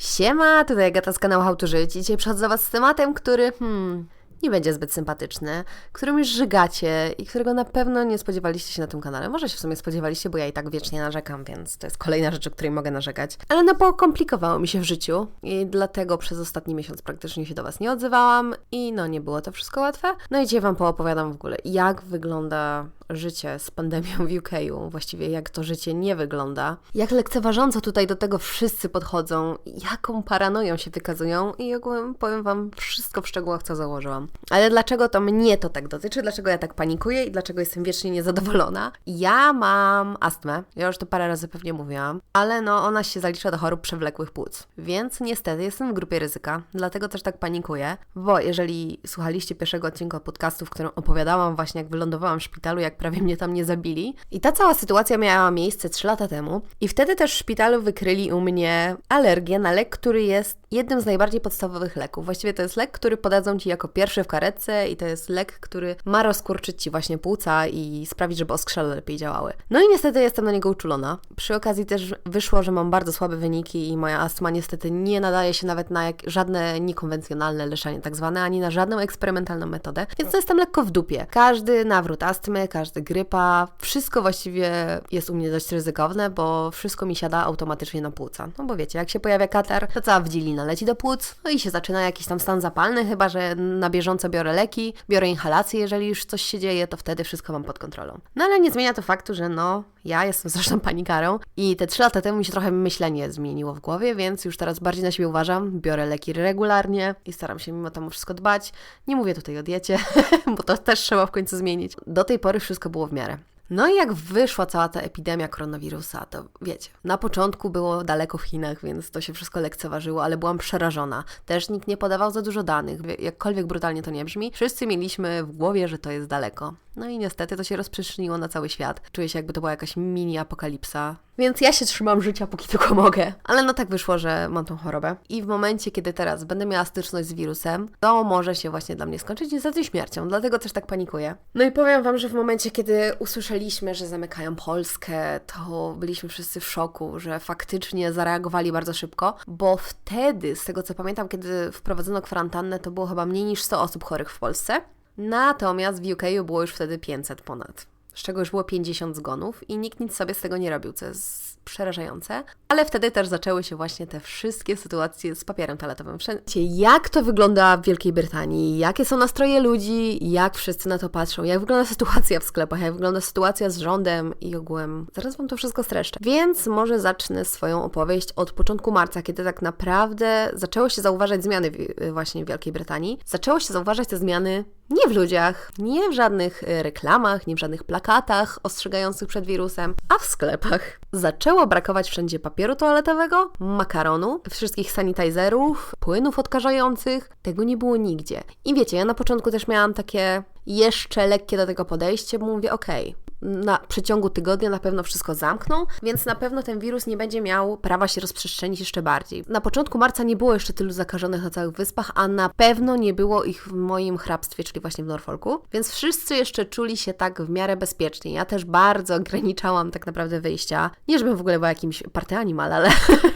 Siema, tutaj Agata z kanału How to Żyć i dzisiaj przychodzę do Was z tematem, który, hmm, nie będzie zbyt sympatyczny, którym już żygacie i którego na pewno nie spodziewaliście się na tym kanale. Może się w sumie spodziewaliście, bo ja i tak wiecznie narzekam, więc to jest kolejna rzecz, o której mogę narzekać. Ale no pokomplikowało mi się w życiu i dlatego przez ostatni miesiąc praktycznie się do Was nie odzywałam i no nie było to wszystko łatwe. No i dzisiaj Wam poopowiadam w ogóle, jak wygląda życie z pandemią w UK, właściwie jak to życie nie wygląda, jak lekceważąco tutaj do tego wszyscy podchodzą, jaką paranoją się wykazują i ogółem powiem Wam wszystko w szczegółach, co założyłam. Ale dlaczego to mnie to tak dotyczy, dlaczego ja tak panikuję i dlaczego jestem wiecznie niezadowolona? Ja mam astmę, ja już to parę razy pewnie mówiłam, ale no ona się zalicza do chorób przewlekłych płuc, więc niestety jestem w grupie ryzyka, dlatego też tak panikuję, bo jeżeli słuchaliście pierwszego odcinka podcastu, w którym opowiadałam właśnie jak wylądowałam w szpitalu, jak prawie mnie tam nie zabili. I ta cała sytuacja miała miejsce 3 lata temu. I wtedy też w szpitalu wykryli u mnie alergię na lek, który jest jednym z najbardziej podstawowych leków. Właściwie to jest lek, który podadzą Ci jako pierwszy w karetce i to jest lek, który ma rozkurczyć Ci właśnie płuca i sprawić, żeby oskrzele lepiej działały. No i niestety jestem na niego uczulona. Przy okazji też wyszło, że mam bardzo słabe wyniki i moja astma niestety nie nadaje się nawet na jak, żadne niekonwencjonalne leczenie tak zwane, ani na żadną eksperymentalną metodę, więc to jestem lekko w dupie. Każdy nawrót astmy, każdy grypa, wszystko właściwie jest u mnie dość ryzykowne, bo wszystko mi siada automatycznie na płuca. No bo wiecie, jak się pojawia katar, to cała wdzilina leci do płuc, no i się zaczyna jakiś tam stan zapalny, chyba że na bieżąco biorę leki, biorę inhalacje, jeżeli już coś się dzieje, to wtedy wszystko mam pod kontrolą. No ale nie zmienia to faktu, że no, ja jestem zresztą panikarą i te trzy lata temu mi się trochę myślenie zmieniło w głowie, więc już teraz bardziej na siebie uważam, biorę leki regularnie i staram się mimo to wszystko dbać. Nie mówię tutaj o diecie, bo to też trzeba w końcu zmienić. Do tej pory wszystko było w miarę. No i jak wyszła cała ta epidemia koronawirusa, to wiecie, na początku było daleko w Chinach, więc to się wszystko lekceważyło, ale byłam przerażona. Też nikt nie podawał za dużo danych, jakkolwiek brutalnie to nie brzmi. Wszyscy mieliśmy w głowie, że to jest daleko. No i niestety to się rozprzestrzeniło na cały świat. Czuję się jakby to była jakaś mini apokalipsa. Więc ja się trzymam życia, póki tylko mogę. Ale no tak wyszło, że mam tą chorobę. I w momencie, kiedy teraz będę miała styczność z wirusem, to może się właśnie dla mnie skończyć niestety śmiercią. Dlatego też tak panikuję. No i powiem Wam, że w momencie, kiedy usłyszeliśmy, że zamykają Polskę, to byliśmy wszyscy w szoku, że faktycznie zareagowali bardzo szybko, bo wtedy, z tego co pamiętam, kiedy wprowadzono kwarantannę, to było chyba mniej niż 100 osób chorych w Polsce. Natomiast w UK było już wtedy 500 ponad, z czego już było 50 zgonów i nikt nic sobie z tego nie robił, co jest przerażające. Ale wtedy też zaczęły się właśnie te wszystkie sytuacje z papierem toaletowym. Wszędzie, jak to wygląda w Wielkiej Brytanii, jakie są nastroje ludzi, jak wszyscy na to patrzą, jak wygląda sytuacja w sklepach, jak wygląda sytuacja z rządem i ogółem. Zaraz Wam to wszystko streszczę. Więc może zacznę swoją opowieść od początku marca, kiedy tak naprawdę zaczęło się zauważać zmiany w, właśnie w Wielkiej Brytanii. Zaczęło się zauważać te zmiany nie w ludziach, nie w żadnych e, reklamach, nie w żadnych plakatach ostrzegających przed wirusem, a w sklepach. Zaczęło brakować wszędzie papieru toaletowego, makaronu, wszystkich sanitizerów, płynów odkażających. Tego nie było nigdzie. I wiecie, ja na początku też miałam takie jeszcze lekkie do tego podejście, bo mówię, okej, okay, na przeciągu tygodnia na pewno wszystko zamkną, więc na pewno ten wirus nie będzie miał prawa się rozprzestrzenić jeszcze bardziej. Na początku marca nie było jeszcze tylu zakażonych na całych wyspach, a na pewno nie było ich w moim hrabstwie, czyli właśnie w Norfolku, więc wszyscy jeszcze czuli się tak w miarę bezpiecznie. Ja też bardzo ograniczałam tak naprawdę wyjścia. Nie, żebym w ogóle była jakimś party animal, ale,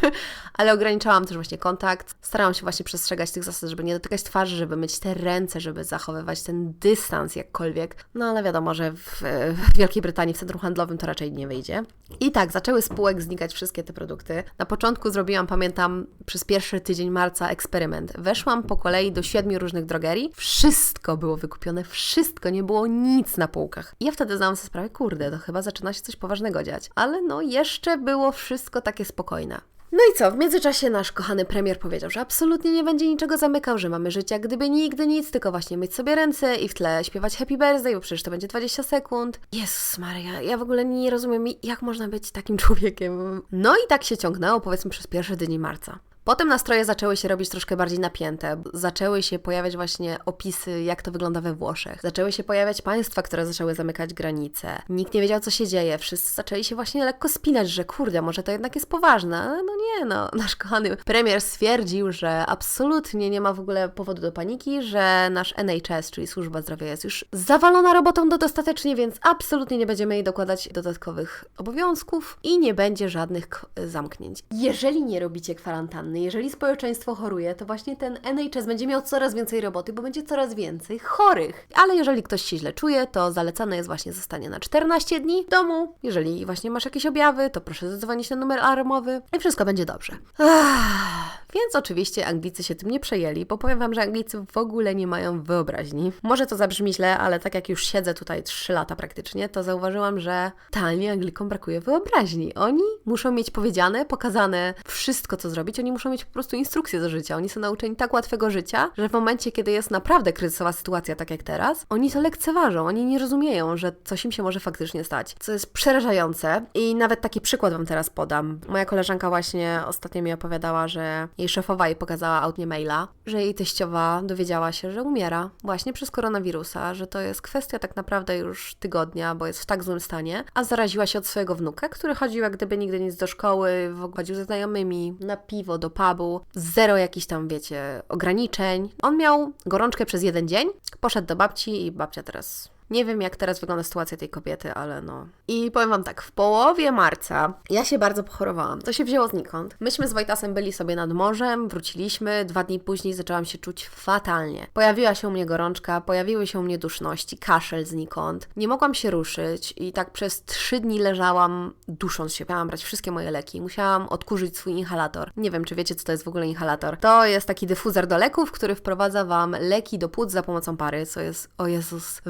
ale ograniczałam też właśnie kontakt. Starałam się właśnie przestrzegać tych zasad, żeby nie dotykać twarzy, żeby myć te ręce, żeby zachowywać ten dystans jakkolwiek. No ale wiadomo, że w, w Wielkiej Brytanii w centrum handlowym to raczej nie wyjdzie. I tak, zaczęły spółek znikać wszystkie te produkty. Na początku zrobiłam, pamiętam, przez pierwszy tydzień marca eksperyment. Weszłam po kolei do siedmiu różnych drogerii. Wszystko było wykupione, wszystko, nie było nic na półkach. I ja wtedy zdałam sobie sprawę, kurde, to chyba zaczyna się coś poważnego dziać. Ale no, jeszcze było wszystko takie spokojne. No i co? W międzyczasie nasz kochany premier powiedział, że absolutnie nie będzie niczego zamykał, że mamy żyć jak gdyby nigdy nic, tylko właśnie myć sobie ręce i w tle śpiewać Happy Birthday, bo przecież to będzie 20 sekund. Jezus Maria, ja w ogóle nie rozumiem, jak można być takim człowiekiem. No i tak się ciągnęło, powiedzmy, przez pierwsze dni marca. Potem nastroje zaczęły się robić troszkę bardziej napięte. Zaczęły się pojawiać właśnie opisy, jak to wygląda we Włoszech. Zaczęły się pojawiać państwa, które zaczęły zamykać granice. Nikt nie wiedział, co się dzieje. Wszyscy zaczęli się właśnie lekko spinać, że kurde, może to jednak jest poważne. No nie, no. Nasz kochany premier stwierdził, że absolutnie nie ma w ogóle powodu do paniki, że nasz NHS, czyli służba zdrowia, jest już zawalona robotą do dostatecznie, więc absolutnie nie będziemy jej dokładać dodatkowych obowiązków i nie będzie żadnych zamknięć. Jeżeli nie robicie kwarantanny, Jeżeli społeczeństwo choruje, to właśnie ten NHS będzie miał coraz więcej roboty, bo będzie coraz więcej chorych. Ale jeżeli ktoś się źle czuje, to zalecane jest właśnie zostanie na 14 dni w domu. Jeżeli właśnie masz jakieś objawy, to proszę zadzwonić na numer alarmowy i wszystko będzie dobrze. Ach, więc oczywiście Anglicy się tym nie przejęli, bo powiem Wam, że Anglicy w ogóle nie mają wyobraźni. Może to zabrzmi źle, ale tak jak już siedzę tutaj 3 lata praktycznie, to zauważyłam, że totalnie Anglikom brakuje wyobraźni. Oni muszą mieć powiedziane, pokazane wszystko, co zrobić. Oni muszą mieć po prostu instrukcje do życia. Oni są nauczeni tak łatwego życia, że w momencie, kiedy jest naprawdę kryzysowa sytuacja, tak jak teraz, oni to lekceważą. Oni nie rozumieją, że coś im się może faktycznie stać. Co jest przerażające. I nawet taki przykład Wam teraz podam. Moja koleżanka właśnie ostatnio mi opowiadała, że jej szefowa jej pokazała autnie maila, że jej teściowa dowiedziała się, że umiera właśnie przez koronawirusa, że to jest kwestia tak naprawdę już tygodnia, bo jest w tak złym stanie, a zaraziła się od swojego wnuka, który chodził jak gdyby nigdy nic do szkoły, chodził ze znajomymi na piwo, do pubu, zero jakichś tam, wiecie, ograniczeń. On miał gorączkę przez jeden dzień, poszedł do babci i babcia teraz nie wiem, jak teraz wygląda sytuacja tej kobiety, ale no. I powiem Wam tak, w połowie marca ja się bardzo pochorowałam. To się wzięło znikąd. Myśmy z Wojtasem byli sobie nad morzem, wróciliśmy, dwa dni później zaczęłam się czuć fatalnie. Pojawiła się u mnie gorączka, pojawiły się u mnie duszności, kaszel znikąd. Nie mogłam się ruszyć i tak przez trzy dni leżałam dusząc się. Miałam brać wszystkie moje leki. Musiałam odkurzyć swój inhalator. Nie wiem, czy wiecie, co to jest w ogóle inhalator. To jest taki dyfuzer do leków, który wprowadza Wam leki do płuc za pomocą pary, co jest, o Jezus,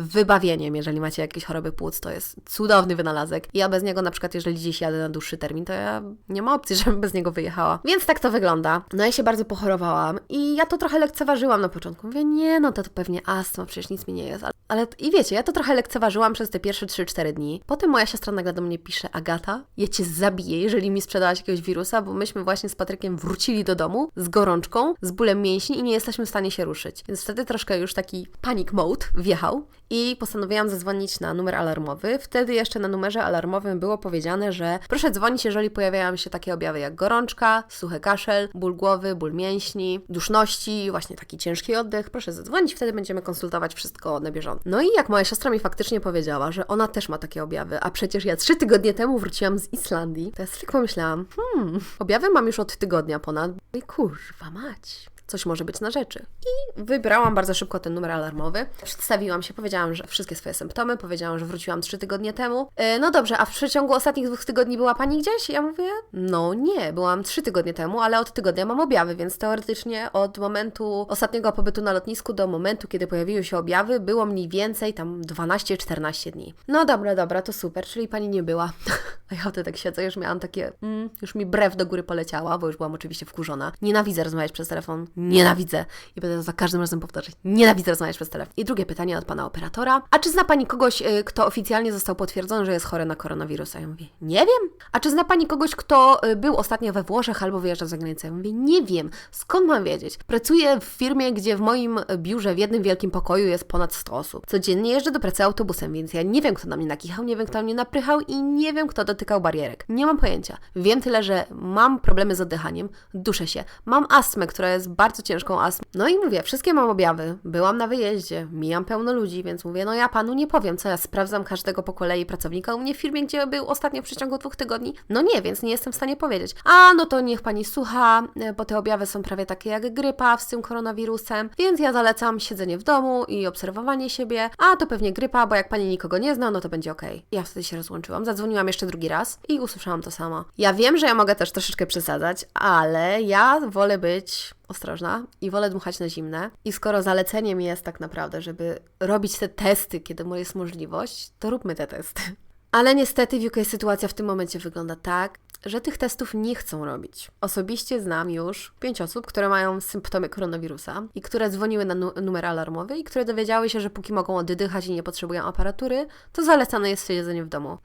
wybawienie jeżeli macie jakieś choroby płuc, to jest cudowny wynalazek. Ja bez niego na przykład, jeżeli dziś jadę na dłuższy termin, to ja nie ma opcji, żebym bez niego wyjechała. Więc tak to wygląda. No ja się bardzo pochorowałam i ja to trochę lekceważyłam na początku. Mówię, nie no, to, to pewnie astma, przecież nic mi nie jest. Ale, ale i wiecie, ja to trochę lekceważyłam przez te pierwsze 3-4 dni. Potem moja siostra nagle do mnie pisze, Agata, ja Cię zabiję, jeżeli mi sprzedałaś jakiegoś wirusa, bo myśmy właśnie z Patrykiem wrócili do domu z gorączką, z bólem mięśni i nie jesteśmy w stanie się ruszyć. Więc wtedy troszkę już taki panic mode wjechał i postanowiłam zadzwonić na numer alarmowy. Wtedy jeszcze na numerze alarmowym było powiedziane, że proszę dzwonić, jeżeli pojawiają się takie objawy jak gorączka, suchy kaszel, ból głowy, ból mięśni, duszności, właśnie taki ciężki oddech. Proszę zadzwonić, wtedy będziemy konsultować wszystko na bieżąco. No i jak moja siostra mi faktycznie powiedziała, że ona też ma takie objawy, a przecież ja trzy tygodnie temu wróciłam z Islandii, to ja sobie pomyślałam, hmm, objawy mam już od tygodnia ponad. I kurwa mać coś może być na rzeczy. I wybrałam bardzo szybko ten numer alarmowy. Przedstawiłam się, powiedziałam, że wszystkie swoje symptomy, powiedziałam, że wróciłam trzy tygodnie temu. E, no dobrze, a w przeciągu ostatnich dwóch tygodni była Pani gdzieś? Ja mówię, no nie, byłam trzy tygodnie temu, ale od tygodnia mam objawy, więc teoretycznie od momentu ostatniego pobytu na lotnisku do momentu, kiedy pojawiły się objawy, było mniej więcej tam 12-14 dni. No dobra, dobra, to super, czyli Pani nie była. A ja wtedy tak siedzę, już miałam takie, mm, już mi brew do góry poleciała, bo już byłam oczywiście wkurzona. Nienawidzę rozmawiać przez telefon Nienawidzę. I będę to za każdym razem powtarzać. Nienawidzę rozmawiać przez telefon. I drugie pytanie od pana operatora. A czy zna pani kogoś, y, kto oficjalnie został potwierdzony, że jest chory na koronawirusa? Ja mówię, nie wiem. A czy zna pani kogoś, kto y, był ostatnio we Włoszech albo wyjeżdżał za granicę? Ja mówię, nie wiem. Skąd mam wiedzieć? Pracuję w firmie, gdzie w moim biurze w jednym wielkim pokoju jest ponad 100 osób. Codziennie jeżdżę do pracy autobusem, więc ja nie wiem, kto na mnie nakichał, nie wiem, kto na mnie naprychał i nie wiem, kto dotykał barierek. Nie mam pojęcia. Wiem tyle, że mam problemy z oddychaniem, duszę się, mam astmę, która jest bardzo ciężką astmą. No i mówię, wszystkie mam objawy. Byłam na wyjeździe, mijam pełno ludzi, więc mówię, no ja panu nie powiem, co ja sprawdzam każdego po kolei pracownika u mnie w firmie, gdzie był ostatnio w przeciągu dwóch tygodni. No nie, więc nie jestem w stanie powiedzieć. A, no to niech pani słucha, e, bo te objawy są prawie takie jak grypa z tym koronawirusem, więc ja zalecam siedzenie w domu i obserwowanie siebie. A, to pewnie grypa, bo jak pani nikogo nie zna, no to będzie okej. Okay. Ja wtedy się rozłączyłam, zadzwoniłam jeszcze drugi raz i usłyszałam to samo. Ja wiem, że ja mogę też troszeczkę przesadzać, ale ja wolę być ostrożna i wolę dmuchać na zimne. I skoro zaleceniem jest tak naprawdę, żeby robić te testy, kiedy jest możliwość, to róbmy te testy. Ale niestety w UK sytuacja w tym momencie wygląda tak, że tych testów nie chcą robić. Osobiście znam już pięć osób, które mają symptomy koronawirusa i które dzwoniły na nu numer alarmowy i które dowiedziały się, że póki mogą oddychać i nie potrzebują aparatury, to zalecane jest siedzenie w domu.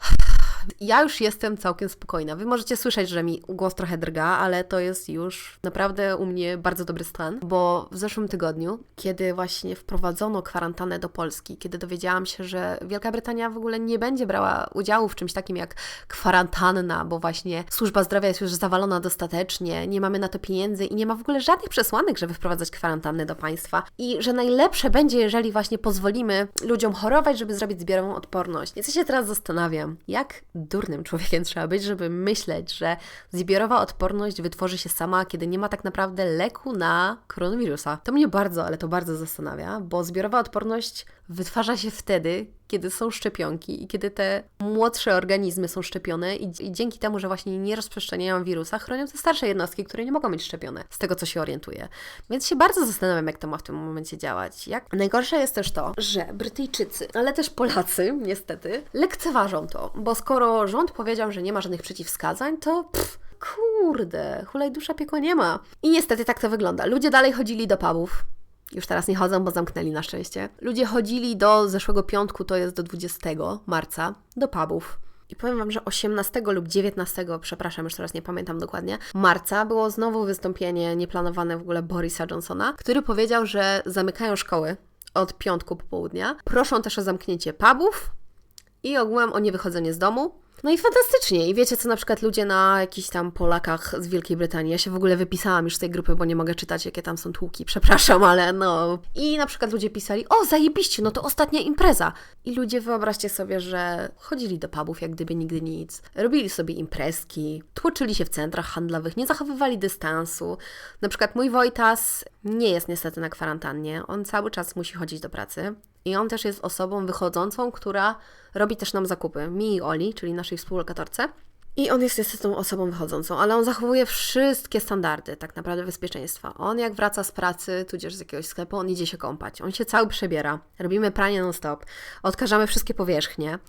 Ja już jestem całkiem spokojna. Wy możecie słyszeć, że mi głos trochę drga, ale to jest już naprawdę u mnie bardzo dobry stan, bo w zeszłym tygodniu, kiedy właśnie wprowadzono kwarantannę do Polski, kiedy dowiedziałam się, że Wielka Brytania w ogóle nie będzie brała udziału w czymś takim jak kwarantanna, bo właśnie służba zdrowia jest już zawalona dostatecznie, nie mamy na to pieniędzy i nie ma w ogóle żadnych przesłanek, żeby wprowadzać kwarantannę do państwa i że najlepsze będzie, jeżeli właśnie pozwolimy ludziom chorować, żeby zrobić zbiorową odporność. Więc ja się teraz zastanawiam, jak durnym człowiekiem trzeba być, żeby myśleć, że zbiorowa odporność wytworzy się sama, kiedy nie ma tak naprawdę leku na koronawirusa. To mnie bardzo, ale to bardzo zastanawia, bo zbiorowa odporność wytwarza się wtedy, kiedy są szczepionki i kiedy te młodsze organizmy są szczepione i, i, dzięki temu, że właśnie nie rozprzestrzeniają wirusa, chronią te starsze jednostki, które nie mogą być szczepione, z tego co się orientuję. Więc się bardzo zastanawiam, jak to ma w tym momencie działać. Jak? Najgorsze jest też to, że Brytyjczycy, ale też Polacy, niestety, lekceważą to, bo skoro rząd powiedział, że nie ma żadnych przeciwwskazań, to pff, kurde, hulaj dusza piekła nie ma. I niestety tak to wygląda. Ludzie dalej chodzili do pubów, już teraz nie chodzą, bo zamknęli na szczęście. Ludzie chodzili do zeszłego piątku, to jest do 20 marca, do pubów. I powiem Wam, że 18 lub 19, przepraszam, już teraz nie pamiętam dokładnie, marca było znowu wystąpienie nieplanowane w ogóle Borisa Johnsona, który powiedział, że zamykają szkoły od piątku popołudnia. Proszą też o zamknięcie pubów i ogółem o niewychodzenie z domu. No i fantastycznie. I wiecie, co na przykład ludzie na jakichś tam Polakach z Wielkiej Brytanii. Ja się w ogóle wypisałam już z tej grupy, bo nie mogę czytać, jakie tam są tłuki. Przepraszam, ale no. I na przykład ludzie pisali, o zajebiście, no to ostatnia impreza. I ludzie wyobraźcie sobie, że chodzili do pubów jak gdyby nigdy nic. Robili sobie imprezki, tłoczyli się w centrach handlowych, nie zachowywali dystansu. Na przykład mój Wojtas nie jest niestety na kwarantannie. On cały czas musi chodzić do pracy. I on też jest osobą wychodzącą, która robi też nam zakupy. Mi i Oli, czyli naszej współlokatorce. I on jest niestety tą osobą wychodzącą, ale on zachowuje wszystkie standardy tak naprawdę bezpieczeństwa. On jak wraca z pracy, tudzież z jakiegoś sklepu, on idzie się kąpać. On się cały przebiera. Robimy pranie non-stop. Odkażamy wszystkie powierzchnie.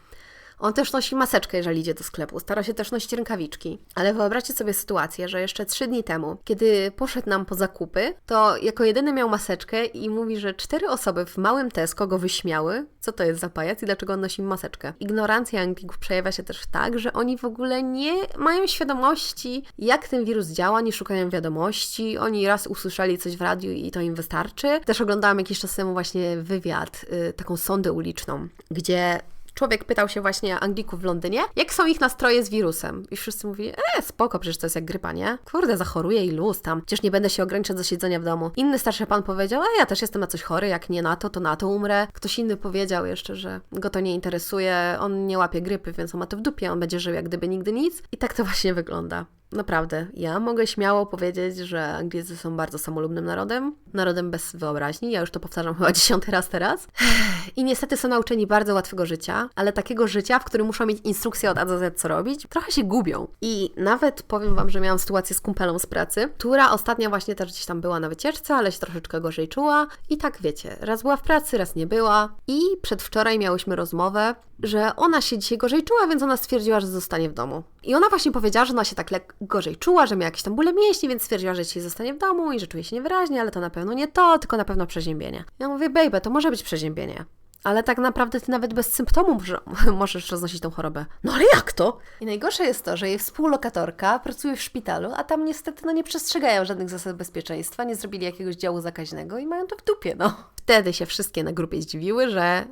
On też nosi maseczkę, jeżeli idzie do sklepu. Stara się też nosić rękawiczki. Ale wyobraźcie sobie sytuację, że jeszcze trzy dni temu, kiedy poszedł nam po zakupy, to jako jedyny miał maseczkę i mówi, że cztery osoby w małym Tesco go wyśmiały. Co to jest za pajac i dlaczego on nosi maseczkę? Ignorancja Anglików przejawia się też tak, że oni w ogóle nie mają świadomości, jak ten wirus działa, nie szukają wiadomości. Oni raz usłyszeli coś w radiu i to im wystarczy. Też oglądałam jakiś czas temu właśnie wywiad, yy, taką sondę uliczną, gdzie człowiek pytał się właśnie Anglików w Londynie, jak są ich nastroje z wirusem. I wszyscy mówili, e, spoko, przecież to jest jak grypa, nie? Kurde, zachoruję i luz tam. Przecież nie będę się ograniczać do siedzenia w domu. Inny starszy pan powiedział, e, ja też jestem na coś chory, jak nie na to, to na to umrę. Ktoś inny powiedział jeszcze, że go to nie interesuje, on nie łapie grypy, więc on ma to w dupie, on będzie żył jak gdyby nigdy nic. I tak to właśnie wygląda. Naprawdę, ja mogę śmiało powiedzieć, że Anglicy są bardzo samolubnym narodem, narodem bez wyobraźni. Ja już to powtarzam chyba dziesiąty raz teraz. I niestety są nauczeni bardzo łatwego życia, ale takiego życia, w którym muszą mieć instrukcję od A do Z, co robić, trochę się gubią. I nawet powiem Wam, że miałam sytuację z kumpelą z pracy, która ostatnio właśnie też gdzieś tam była na wycieczce, ale się troszeczkę gorzej czuła. I tak wiecie, raz była w pracy, raz nie była. I przedwczoraj miałyśmy rozmowę, że ona się dzisiaj gorzej czuła, więc ona stwierdziła, że zostanie w domu. I ona właśnie powiedziała, że ona się tak lekko gorzej czuła, że miała jakieś tam bóle mięśni, więc stwierdziła, że dzisiaj zostanie w domu i że czuje się niewyraźnie, ale to na pewno nie to, tylko na pewno przeziębienie. Ja mówię, baby, to może być przeziębienie. Ale tak naprawdę ty nawet bez symptomów możesz roznosić tą chorobę. No ale jak to? I najgorsze jest to, że jej współlokatorka pracuje w szpitalu, a tam niestety no, nie przestrzegają żadnych zasad bezpieczeństwa, nie zrobili jakiegoś działu zakaźnego i mają to w dupie, no. Wtedy się wszystkie na grupie zdziwiły, że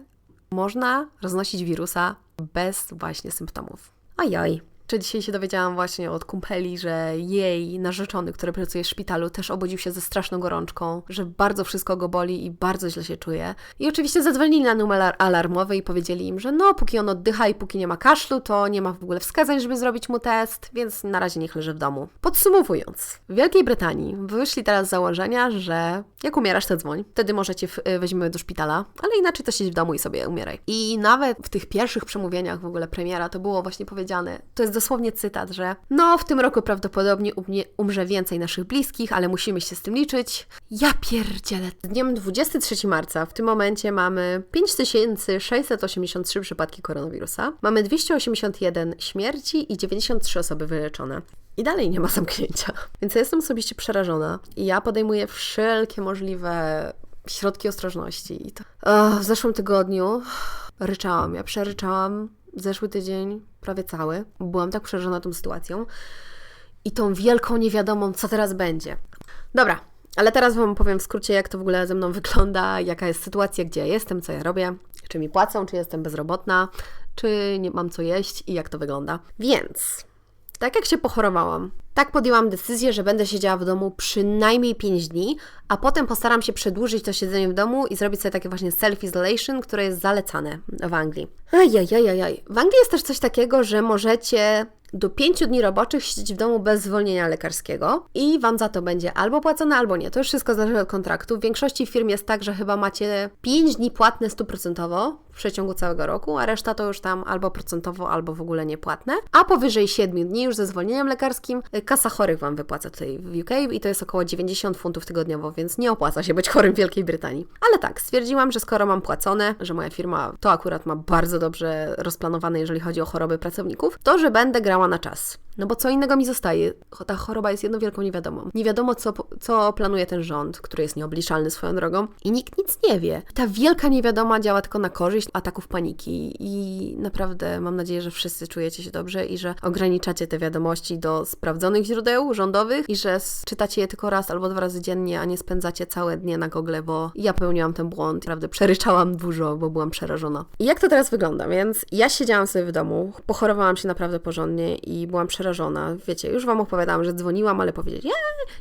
można roznosić wirusa bez właśnie symptomów. Ajaj. Czy dzisiaj się dowiedziałam właśnie od kumpeli, że jej narzeczony, który pracuje w szpitalu, też obudził się ze straszną gorączką, że bardzo wszystko go boli i bardzo źle się czuje. I oczywiście zadzwonili na numer alarmowy i powiedzieli im, że no, póki on oddycha i póki nie ma kaszlu, to nie ma w ogóle wskazań, żeby zrobić mu test, więc na razie niech leży w domu. Podsumowując, w Wielkiej Brytanii wyszli teraz z założenia, że jak umierasz, to dzwoń. Wtedy może cię y, weźmiemy do szpitala, ale inaczej to siedź w domu i sobie umieraj. I nawet w tych pierwszych przemówieniach w ogóle premiera to było właśnie powiedziane, to jest dosłownie cytat, że no, w tym roku prawdopodobnie umrze więcej naszych bliskich, ale musimy się z tym liczyć. Ja pierdzielę. Dniem 23 marca w tym momencie mamy 5683 przypadki koronawirusa, mamy 281 śmierci i 93 osoby wyleczone. I dalej nie ma zamknięcia. Więc ja jestem osobiście przerażona i ja podejmuję wszelkie możliwe środki ostrożności. I to... w zeszłym tygodniu ryczałam, ja przeryczałam zeszły tydzień prawie cały. Byłam tak przerażona tą sytuacją i tą wielką niewiadomą, co teraz będzie. Dobra, ale teraz Wam powiem w skrócie, jak to w ogóle ze mną wygląda, jaka jest sytuacja, gdzie ja jestem, co ja robię, czy mi płacą, czy jestem bezrobotna, czy nie mam co jeść i jak to wygląda. Więc Tak jak się pochorowałam. Tak podjęłam decyzję, że będę siedziała w domu przynajmniej 5 dni, a potem postaram się przedłużyć to siedzenie w domu i zrobić sobie takie właśnie self-isolation, które jest zalecane w Anglii. Ajajajajaj. W Anglii jest też coś takiego, że możecie do 5 dni roboczych siedzieć w domu bez zwolnienia lekarskiego i Wam za to będzie albo płacone, albo nie. To już wszystko zależy od kontraktu. W większości firm jest tak, że chyba macie 5 dni płatne stuprocentowo w przeciągu całego roku, a reszta to już tam albo procentowo, albo w ogóle niepłatne. A powyżej 7 dni już ze zwolnieniem lekarskim y, kasa chorych Wam wypłaca tutaj w UK i to jest około 90 funtów tygodniowo, więc nie opłaca się być chorym w Wielkiej Brytanii. Ale tak, stwierdziłam, że skoro mam płacone, że moja firma to akurat ma bardzo dobrze rozplanowane, jeżeli chodzi o choroby pracowników, to że będę na czas. No bo co innego mi zostaje? Ta choroba jest jedną wielką niewiadomą. Nie wiadomo, co, co planuje ten rząd, który jest nieobliczalny swoją drogą i nikt nic nie wie. Ta wielka niewiadoma działa tylko na korzyść ataków paniki i naprawdę mam nadzieję, że wszyscy czujecie się dobrze i że ograniczacie te wiadomości do sprawdzonych źródeł rządowych i że czytacie je tylko raz albo dwa razy dziennie, a nie spędzacie całe dnie na Google, bo ja pełniłam ten błąd. Naprawdę przeryczałam dużo, bo byłam przerażona. I jak to teraz wygląda? Więc ja siedziałam sobie w domu, pochorowałam się naprawdę porządnie i byłam przerażona. Wiecie, już Wam opowiadałam, że dzwoniłam, ale powiedzieć, ja,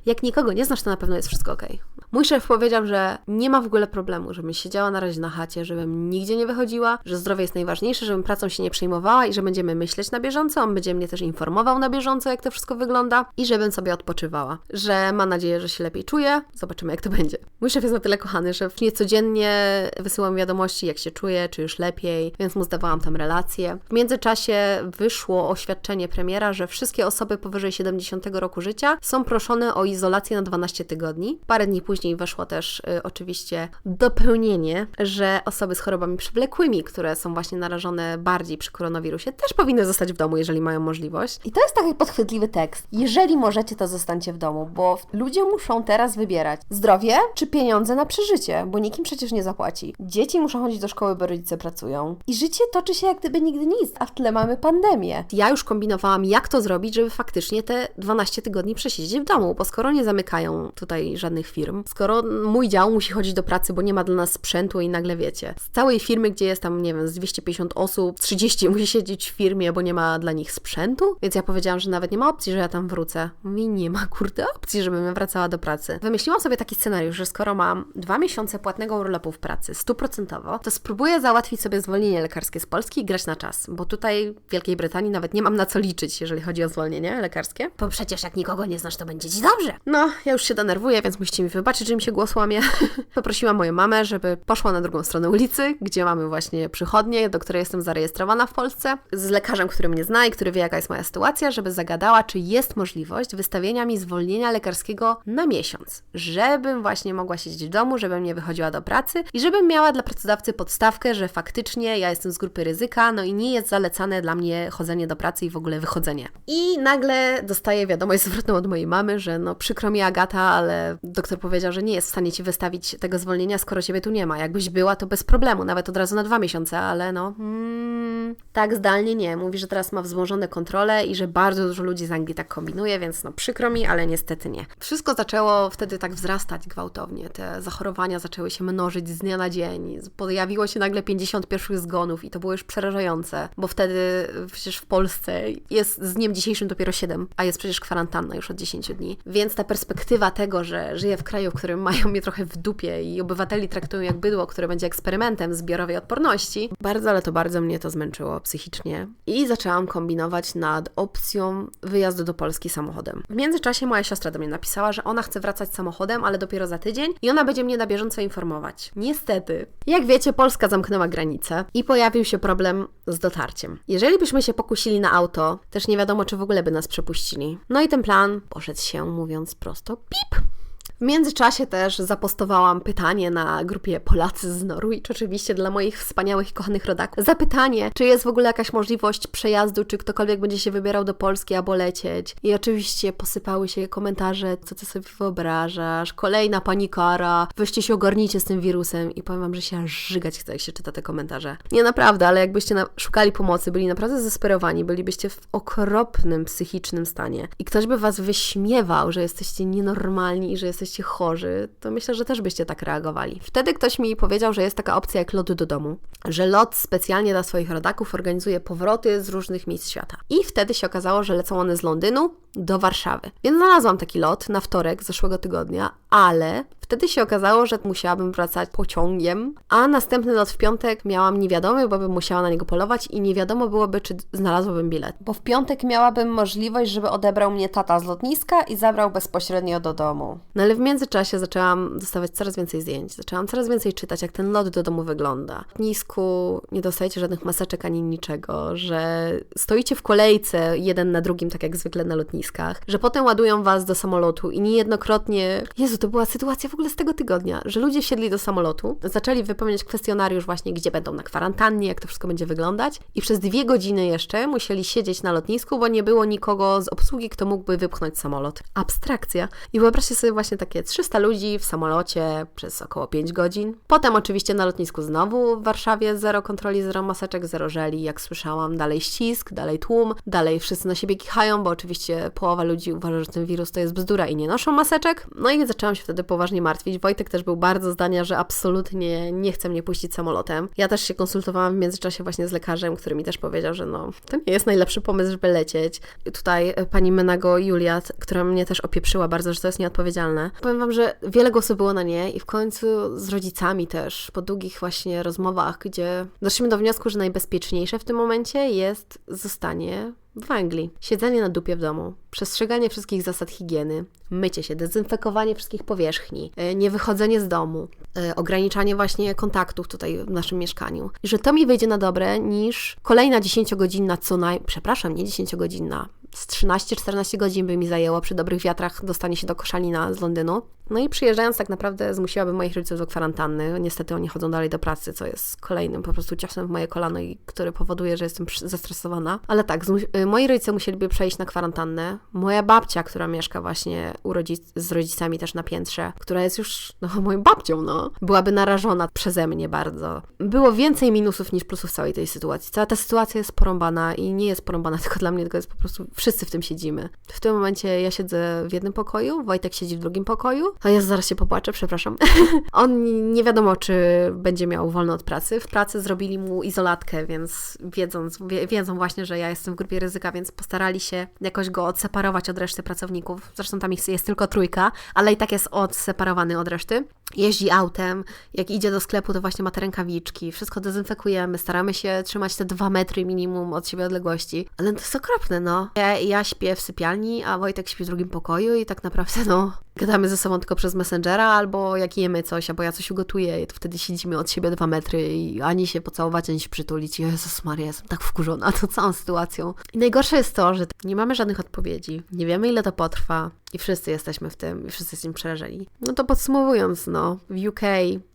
jak nikogo nie znasz, to na pewno jest wszystko ok. Mój szef powiedział, że nie ma w ogóle problemu, żebym siedziała na razie na chacie, żebym nigdzie nie wychodziła, że zdrowie jest najważniejsze, żebym pracą się nie przejmowała i że będziemy myśleć na bieżąco. On będzie mnie też informował na bieżąco, jak to wszystko wygląda i żebym sobie odpoczywała. Że ma nadzieję, że się lepiej czuję. Zobaczymy, jak to będzie. Mój szef jest na tyle kochany, że nie codziennie wysyłam wiadomości, jak się czuję, czy już lepiej, więc mu zdawałam tam relacje. W międzyczasie wyszło oświadczenie premiera, że wszystkie osoby powyżej 70 roku życia są proszone o izolację na 12 tygodni. Parę dni później weszło też y, oczywiście dopełnienie, że osoby z chorobami przewlekłymi, które są właśnie narażone bardziej przy koronawirusie, też powinny zostać w domu, jeżeli mają możliwość. I to jest taki podchwytliwy tekst. Jeżeli możecie, to zostańcie w domu, bo ludzie muszą teraz wybierać zdrowie czy pieniądze na przeżycie, bo nikim przecież nie zapłaci. Dzieci muszą chodzić do szkoły, bo rodzice pracują. I życie toczy się jak gdyby nigdy nic, a w tle mamy pandemię. Ja już kombinowałam, jak to zrobić, żeby faktycznie te 12 tygodni przesiedzieć w domu, bo skoro nie zamykają tutaj żadnych firm, skoro mój dział musi chodzić do pracy, bo nie ma dla nas sprzętu i nagle wiecie, z całej firmy, gdzie jest tam, nie wiem, z 250 osób, 30 musi siedzieć w firmie, bo nie ma dla nich sprzętu, więc ja powiedziałam, że nawet nie ma opcji, że ja tam wrócę. Mówi, nie ma kurde opcji, żebym wracała do pracy. Wymyśliłam sobie taki scenariusz, że skoro mam dwa miesiące płatnego urlopu w pracy, stuprocentowo, to spróbuję załatwić sobie zwolnienie lekarskie z Polski i grać na czas, bo tutaj w Wielkiej Brytanii nawet nie mam na co liczyć, jeżeli chodzi o zwolnienie lekarskie. Bo przecież jak nikogo nie znasz, to będzie ci dobrze. No, ja już się denerwuję, więc musicie mi wybaczyć, że mi się głos łamie. Poprosiłam moją mamę, żeby poszła na drugą stronę ulicy, gdzie mamy właśnie przychodnię, do której jestem zarejestrowana w Polsce, z lekarzem, który mnie zna i który wie, jaka jest moja sytuacja, żeby zagadała, czy jest możliwość wystawienia mi zwolnienia lekarskiego na miesiąc, żebym właśnie mogła siedzieć w domu, żebym nie wychodziła do pracy i żebym miała dla pracodawcy podstawkę, że faktycznie ja jestem z grupy ryzyka, no i nie jest zalecane dla mnie chodzenie do pracy i w ogóle wychodzenie. I nagle dostaję wiadomość zwrotną od mojej mamy, że no przykro mi Agata, ale doktor powiedział, że nie jest w stanie Ci wystawić tego zwolnienia, skoro Ciebie tu nie ma. Jakbyś była, to bez problemu, nawet od razu na dwa miesiące, ale no mm, tak zdalnie nie. Mówi, że teraz ma wzmożone kontrole i że bardzo dużo ludzi z Anglii tak kombinuje, więc no przykro mi, ale niestety nie. Wszystko zaczęło wtedy tak wzrastać gwałtownie. Te zachorowania zaczęły się mnożyć z dnia na dzień. Pojawiło się nagle 50 pierwszych zgonów i to było już przerażające, bo wtedy przecież w Polsce jest z dniem dzisiejszym dopiero 7, a jest przecież kwarantanna już od 10 dni. Więc ta perspektywa tego, że żyję w kraju, w którym mają mnie trochę w dupie i obywateli traktują jak bydło, które będzie eksperymentem zbiorowej odporności, bardzo, ale to bardzo mnie to zmęczyło psychicznie. I zaczęłam kombinować nad opcją wyjazdu do Polski samochodem. W międzyczasie moja siostra do mnie napisała, że ona chce wracać samochodem, ale dopiero za tydzień i ona będzie mnie na bieżąco informować. Niestety, jak wiecie, Polska zamknęła granice i pojawił się problem z dotarciem. Jeżeli byśmy się pokusili na auto, też nie wiadomo, czy w ogóle by nas przepuścili. No i ten plan poszedł się, mówiąc prosto, pip! W międzyczasie też zapostowałam pytanie na grupie Polacy z Norwich, oczywiście dla moich wspaniałych kochanych rodaków. Zapytanie, czy jest w ogóle jakaś możliwość przejazdu, czy ktokolwiek będzie się wybierał do Polski albo lecieć. I oczywiście posypały się komentarze, co ty sobie wyobrażasz, kolejna panikara, weźcie się ogarnijcie z tym wirusem. I powiem wam, że się żygać chce, jak się czyta te komentarze. Nie naprawdę, ale jakbyście na- szukali pomocy, byli naprawdę zdesperowani, bylibyście w okropnym psychicznym stanie i ktoś by was wyśmiewał, że jesteście nienormalni i że jest jesteście chorzy, to myślę, że też byście tak reagowali. Wtedy ktoś mi powiedział, że jest taka opcja jak lot do domu, że lot specjalnie dla swoich rodaków organizuje powroty z różnych miejsc świata. I wtedy się okazało, że lecą one z Londynu do Warszawy. Więc znalazłam taki lot na wtorek zeszłego tygodnia, ale wtedy się okazało, że musiałabym wracać pociągiem, a następny lot w piątek miałam niewiadomy, bo bym musiała na niego polować i nie wiadomo byłoby, czy znalazłabym bilet. Bo w piątek miałabym możliwość, żeby odebrał mnie tata z lotniska i zabrał bezpośrednio do domu. No ale w międzyczasie zaczęłam dostawać coraz więcej zdjęć, zaczęłam coraz więcej czytać, jak ten lot do domu wygląda. W lotnisku nie dostajecie żadnych maseczek ani niczego, że stoicie w kolejce jeden na drugim, tak jak zwykle na lotniskach, że potem ładują was do samolotu i niejednokrotnie... Jezu, to była sytuacja w ogóle z tego tygodnia, że ludzie siedli do samolotu, zaczęli wypełniać kwestionariusz właśnie, gdzie będą na kwarantannie, jak to wszystko będzie wyglądać i przez dwie godziny jeszcze musieli siedzieć na lotnisku, bo nie było nikogo z obsługi, kto mógłby wypchnąć samolot. Abstrakcja. I wyobraźcie sobie właśnie takie 300 ludzi w samolocie przez około 5 godzin. Potem oczywiście na lotnisku znowu w Warszawie zero kontroli, zero maseczek, zero żeli, jak słyszałam, dalej ścisk, dalej tłum, dalej wszyscy na siebie kichają, bo oczywiście połowa ludzi uważa, że ten wirus to jest bzdura i nie noszą maseczek. No i zaczęłam się wtedy poważnie martwić. Wojtek też był bardzo zdania, że absolutnie nie chce mnie puścić samolotem. Ja też się konsultowałam w międzyczasie właśnie z lekarzem, który mi też powiedział, że no, to nie jest najlepszy pomysł, żeby lecieć. Tutaj e, pani Menago Julia, która mnie też opieprzyła bardzo, że to jest nieodpowiedzialne. Powiem Wam, że wiele głosów było na nie i w końcu z rodzicami też, po długich właśnie rozmowach, gdzie doszliśmy do wniosku, że najbezpieczniejsze w tym momencie jest zostanie w Anglii. Siedzenie na dupie w domu, przestrzeganie wszystkich zasad higieny, mycie się, dezynfekowanie wszystkich powierzchni, e, niewychodzenie z domu, e, ograniczanie właśnie kontaktów tutaj w naszym mieszkaniu. I że to mi wyjdzie na dobre niż kolejna 10-godzinna co. Przepraszam, nie 10-godzinna, z 13-14 godzin by mi zajęło przy dobrych wiatrach dostanie się do Koszalina z Londynu. No i przyjeżdżając tak naprawdę zmusiłabym moich rodziców do kwarantanny. Niestety oni chodzą dalej do pracy, co jest kolejnym po prostu ciosem w moje kolano i który powoduje, że jestem zestresowana. Ale tak, y, moi rodzice musieliby przejść na kwarantannę. Moja babcia, która mieszka właśnie rodzic z rodzicami też na piętrze, która jest już no, moją babcią, no, byłaby narażona przeze mnie bardzo. Było więcej minusów niż plusów całej tej sytuacji. Cała ta sytuacja jest porąbana i nie jest porąbana tylko dla mnie, tylko jest po prostu wszyscy w tym siedzimy. W tym momencie ja siedzę w jednym pokoju, Wojtek siedzi w drugim pokoju, a ja zaraz się popłaczę, przepraszam. On nie wiadomo, czy będzie miał wolno od pracy. W pracy zrobili mu izolatkę, więc wiedząc, wie, wiedzą właśnie, że ja jestem w grupie ryzyka, więc postarali się jakoś go odseparować od reszty pracowników. Zresztą tam ich jest tylko trójka, ale i tak jest odseparowany od reszty. Jeździ autem, jak idzie do sklepu, to właśnie ma te rękawiczki, wszystko dezynfekujemy, staramy się trzymać te dwa metry minimum od siebie odległości. Ale to jest okropne, no. Ja, ja śpię w sypialni, a Wojtek śpi w drugim pokoju i tak naprawdę, no, gadamy ze sobą tylko przez Messengera, albo jak jemy coś, albo ja coś ugotuję, to wtedy siedzimy od siebie dwa metry i ani się pocałować, ani się przytulić. Jezus Maria, jestem tak wkurzona tą całą sytuacją. I najgorsze jest to, że nie mamy żadnych odpowiedzi. Nie wiemy, ile to potrwa. I wszyscy jesteśmy w tym, i wszyscy jesteśmy przerażeni. No to podsumowując, no, w UK,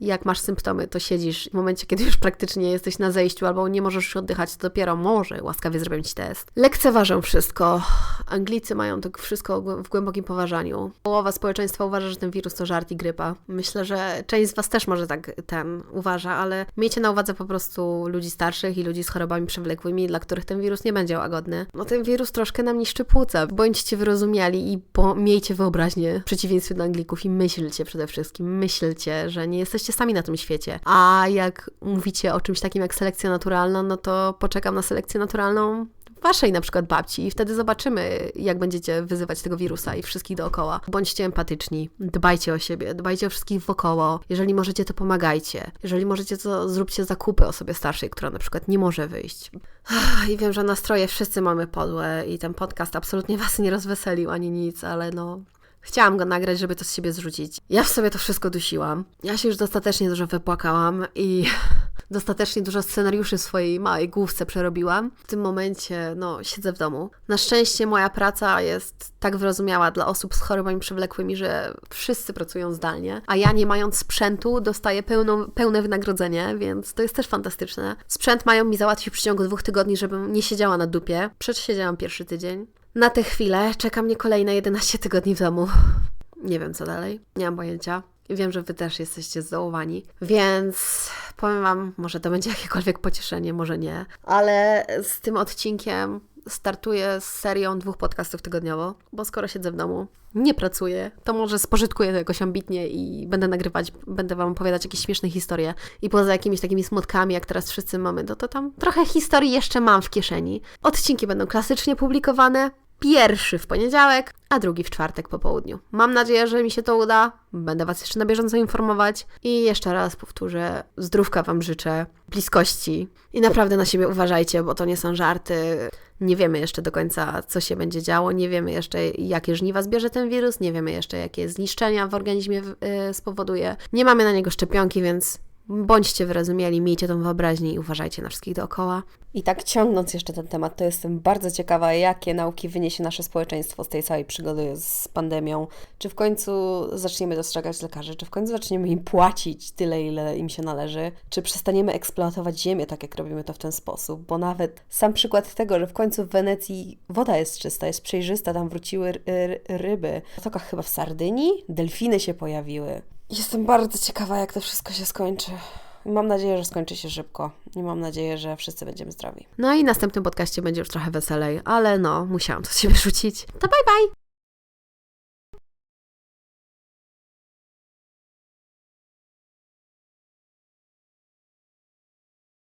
jak masz symptomy, to siedzisz w momencie, kiedy już praktycznie jesteś na zejściu albo nie możesz już oddychać, to dopiero może łaskawie zrobią ci test. Lekceważą wszystko. Anglicy mają to wszystko w głębokim poważaniu. Połowa społeczeństwa uważa, że ten wirus to żart i grypa. Myślę, że część z Was też może tak ten uważa, ale miejcie na uwadze po prostu ludzi starszych i ludzi z chorobami przewlekłymi, dla których ten wirus nie będzie łagodny. No ten wirus troszkę nam niszczy płuca. Bądźcie wyrozumiali i po miejcie wyobraźnię w przeciwieństwie do Anglików i myślcie przede wszystkim, myślcie, że nie jesteście sami na tym świecie. A jak mówicie o czymś takim jak selekcja naturalna, no to poczekam na selekcję naturalną waszej na przykład babci i wtedy zobaczymy, jak będziecie wyzywać tego wirusa i wszystkich dookoła. Bądźcie empatyczni, dbajcie o siebie, dbajcie o wszystkich wokoło. Jeżeli możecie, to pomagajcie. Jeżeli możecie, to zróbcie zakupy osobie starszej, która na przykład nie może wyjść. I wiem, że nastroje wszyscy mamy podłe i ten podcast absolutnie was nie rozweselił ani nic, ale no Chciałam go nagrać, żeby to z siebie zrzucić. Ja w sobie to wszystko dusiłam. Ja się już dostatecznie dużo wypłakałam i dostatecznie dużo scenariuszy w swojej małej główce przerobiłam. W tym momencie, no, siedzę w domu. Na szczęście moja praca jest tak wyrozumiała dla osób z chorobami przewlekłymi, że wszyscy pracują zdalnie, a ja nie mając sprzętu dostaję pełną, pełne wynagrodzenie, więc to jest też fantastyczne. Sprzęt mają mi załatwić w przeciągu dwóch tygodni, żebym nie siedziała na dupie. Przecież pierwszy tydzień. Na tę chwilę czeka mnie kolejne 11 tygodni w domu. Nie wiem co dalej, nie mam pojęcia. Wiem, że Wy też jesteście zdołowani, więc powiem Wam, może to będzie jakiekolwiek pocieszenie, może nie, ale z tym odcinkiem startuję z serią dwóch podcastów tygodniowo, bo skoro siedzę w domu, nie pracuję, to może spożytkuję to jakoś ambitnie i będę nagrywać, będę Wam opowiadać jakieś śmieszne historie. I poza jakimiś takimi smutkami, jak teraz wszyscy mamy, no to tam trochę historii jeszcze mam w kieszeni. Odcinki będą klasycznie publikowane. Pierwszy w poniedziałek, a drugi w czwartek po południu. Mam nadzieję, że mi się to uda. Będę Was jeszcze na bieżąco informować. I jeszcze raz powtórzę, zdrówka Wam życzę, bliskości i naprawdę na siebie uważajcie, bo to nie są żarty. Nie wiemy jeszcze do końca, co się będzie działo, nie wiemy jeszcze, jakie żniwa zbierze ten wirus, nie wiemy jeszcze, jakie zniszczenia w organizmie y, spowoduje. Nie mamy na niego szczepionki, więc bądźcie wyrozumiali, miejcie tą wyobraźnię i uważajcie na wszystkich dookoła. I tak ciągnąc jeszcze ten temat, to jestem bardzo ciekawa, jakie nauki wyniesie nasze społeczeństwo z tej całej przygody z pandemią. Czy w końcu zaczniemy dostrzegać lekarzy, czy w końcu zaczniemy im płacić tyle, ile im się należy, czy przestaniemy eksploatować ziemię tak, jak robimy to w ten sposób, bo nawet sam przykład tego, że w końcu w Wenecji woda jest czysta, jest przejrzysta, tam wróciły ryby. W chyba w Sardynii delfiny się pojawiły. Jestem bardzo ciekawa, jak to wszystko się skończy. Mam nadzieję, że skończy się szybko i mam nadzieję, że wszyscy będziemy zdrowi. No i następnym podcaście będzie już trochę weselej, ale no, musiałam to z siebie rzucić. To bye bye!